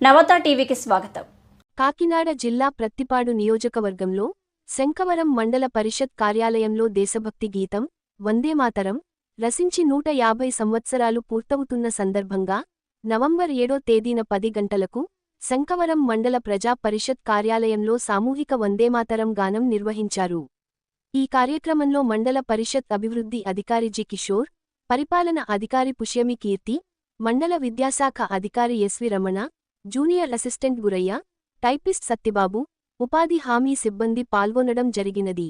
నవత టీవీకి స్వాగతం. కాకినాడ జిల్లా ప్రత్తిపాడు నియోజకవర్గంలో శంకవరం మండల పరిషత్ కార్యాలయంలో దేశభక్తి గీతం వందేమాతరం రసించి నూట యాభై సంవత్సరాలు పూర్తవుతున్న సందర్భంగా నవంబర్ ఏడో తేదీన పది గంటలకు శంకవరం మండల ప్రజా పరిషత్ కార్యాలయంలో సామూహిక వందేమాతరం గానం నిర్వహించారు. ఈ కార్యక్రమంలో మండల పరిషత్ అభివృద్ధి అధికారి జి కిషోర్ పరిపాలన అధికారి పుష్యమి కీర్తి మండల విద్యాశాఖ అధికారి S V Ramana junior assistant Gurayya typist Sattibabu ఉపాధి హామీ సిబ్బంది పాల్గొనడం జరిగినది.